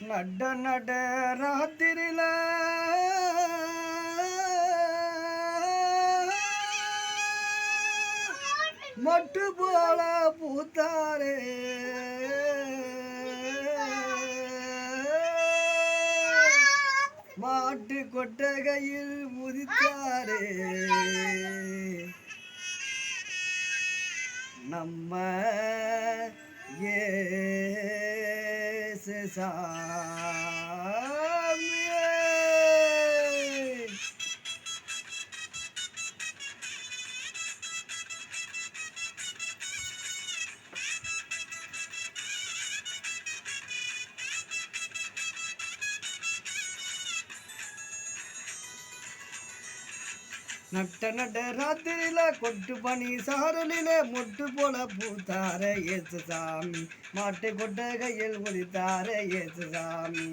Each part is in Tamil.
நட நட ராத்திரில. மட்டு போல பூத்தாரே. மாட்டு கொட்டகையில் முதித்தாரே. நம்ம ஏ This is says, நட்ட நட்ட ராத்திரியில கொட்டு பனி சாரலில மொட்டு போல பூத்தார ஏசுசாமி மாட்டு கொட்டகையில் உதித்தார ஏசு சாமி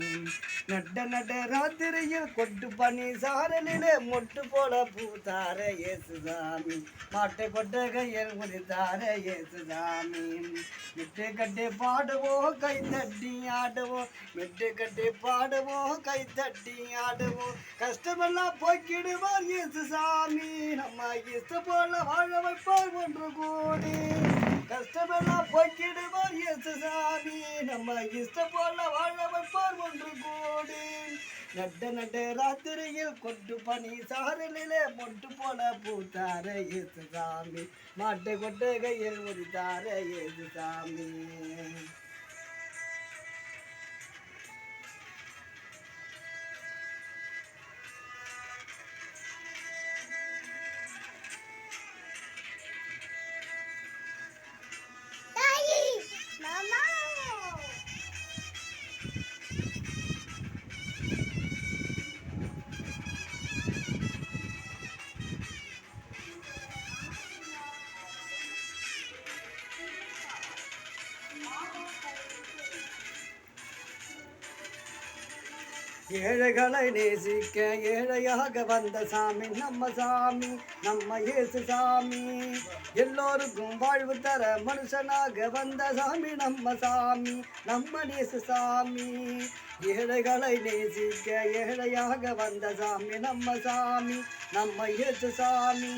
நட்ட நட்ட ராத்திரியில் கொட்டு பனி சாரலில மொட்டு போல பூத்தார ஏசுசாமி மாட்டு கொட்டகையில் உதித்தார ஏசு சாமி மிட்டு கட்டி பாடுவோம் கை தட்டி ஆடுவோம் மெட்டு கட்டி பாடுவோம் கை தட்டி ஆடுவோம் கஷ்டமெல்லாம் போக்கிடுவார் ஏசுசாமி சாமி நம்ம இஷ்ட போல வாழ வைப்பார் ஒன்று கூடி. கஷ்டமெல்லாம் போக்கிடுவார் இயேசு சாமி நம்ம இஷ்ட போல வாழ வைப்பார் ஒன்று கூடி. நட்ட நட்ட ராத்திரியில் கொட்டு பனி சாரலிலே மொட்டு போல பூத்தார இயேசு சாமி மாட்டை மாட்டு கொட்டகையில் முடித்தார இயேசு சாமி ஏழைகளை நேசிக்க ஏழையாக வந்த சாமி நம்ம சாமி. நம்ம இயேசு சாமி. எல்லோருக்கும் வாழ்வு தர மனுஷனாக வந்த சாமி நம்ம சாமி நம்ம நேசு சாமி. ஏழைகளை நேசிக்க ஏழையாக வந்த சாமி நம்ம சாமி நம்ம இயேசு சாமி.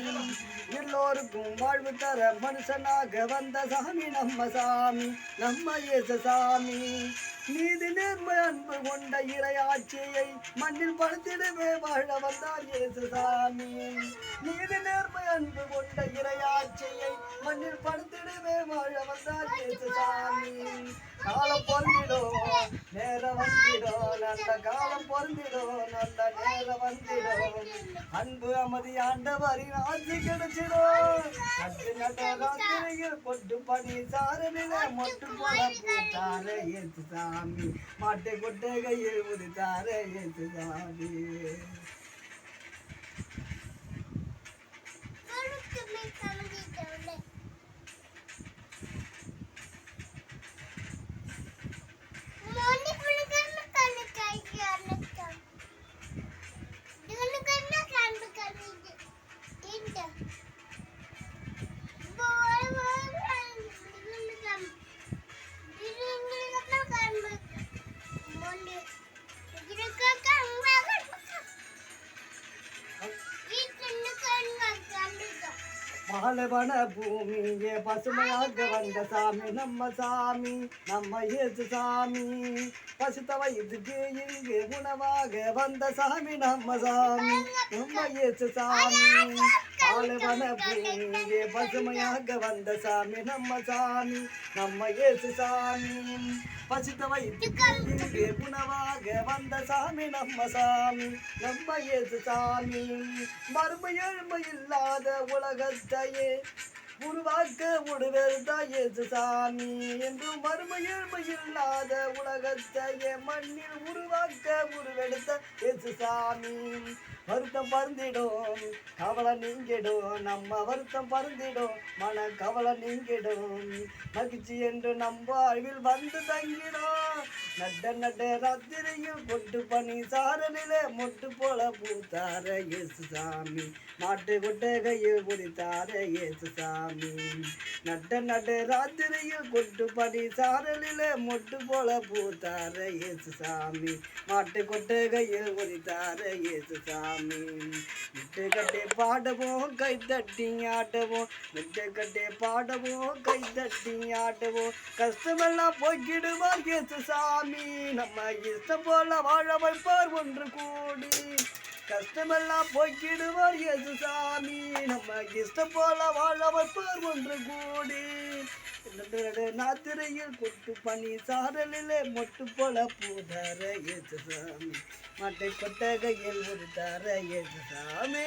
எல்லோருக்கும் வாழ்வு தர மனுஷனாக வந்த சாமி நம்ம சாமி நம்ம இயேசு சாமி. நீதி நேர்மை அன்பு கொண்ட இறையாட்சியை மண்ணில் படுத்திடவே வாழ வந்தார் இயேசுசாமி. நீதி நேர்மை அன்பு கொண்ட இறையாட்சியை மண்ணில் படுத்திடவே வாழ வந்தார் இயேசுசாமி. காலம் பொருந்திடும் நேரம் வந்திடும் நல்ல காலம் பொருந்திடும் நல்ல நேரம் வந்திடும் அன்பு அமைதி ஆண்டவரின் ஆட்சி கிடைச்சிடும் கொட்டு பனி சாரனில மொட்டு போல பூத்தார ஏசு சாமி மாட்டு கொட்டகையில் உதித்தார ஏசு சாமி மாலவன பூமியே பசுமையாக வந்த சாமி நம்ம சாமி நம்ம இயேசு சாமி. பசுத்த வயதுக்கு இங்கு உணவாக வந்த சாமி நம்ம சாமி நம்ம இயேசு சாமி. மாலவன பூமியே பசுமையாக வந்த சாமி நம்ம சாமி நம்ம இயேசு சாமி. பசித்த வயிற்றுக்கு இங்கு உணவாக வந்த சாமி நம்ம சாமி நம்ம இயேசு சாமி. மறுமை எழுமை இல்லாத உலகத்தையே உருவாக்க உடுவெருதா இயேசு சாமி என்று மறுமை எழுமை இல்லாத மண்ணில் உருவாக்க உருவெடுத்த ஏசு சாமி வருத்தம் பருந்திடும் கவலை நீங்கிடும் நம்ம வருத்தம் பருந்திடும் மன கவலை நீங்கிடும். மகிழ்ச்சி என்று நம் வாழ்வில் வந்து தங்கிடும். நட்ட நட்ட ராத்திரியும் பொட்டு பனி சாரலிலே மொட்டு போல பூத்தார இயேசு சாமி மாட்டு கொட்ட கையில் குடித்தார இயேசு சாமி நட்ட நட்ட ராத்திரியும் கொட்டு பனி சாரலில மொட்டு போல பூத்தார இயேசு சாமி மாட்டு கொட்ட கையில் குடித்தார இயேசு சாமி கட்டே பாடவோம் கை தட்டி ஆட்டவும் விட்டு கட்டே பாடவோம் கை தட்டி ஆட்டவும் கஷ்டமெல்லாம் போக்கிடுவார் இயேசு சாமி. நம்ம இஷ்டம் போல வாழ வைப்பார் ஒன்று கூடி. கஷ்டமெல்லாம் போக்கிடுவார் இயேசு சாமி நம்ம இஷ்டம் போல வாழ வைப்பார் ஒன்று கூடி. நாத்திரையில் கொட்டு பனி சாரலிலே மொட்டு போல பூதார இயேசு சாமி மாட்டை கொட்டகையில் ஒரு தார இயேசு சாமி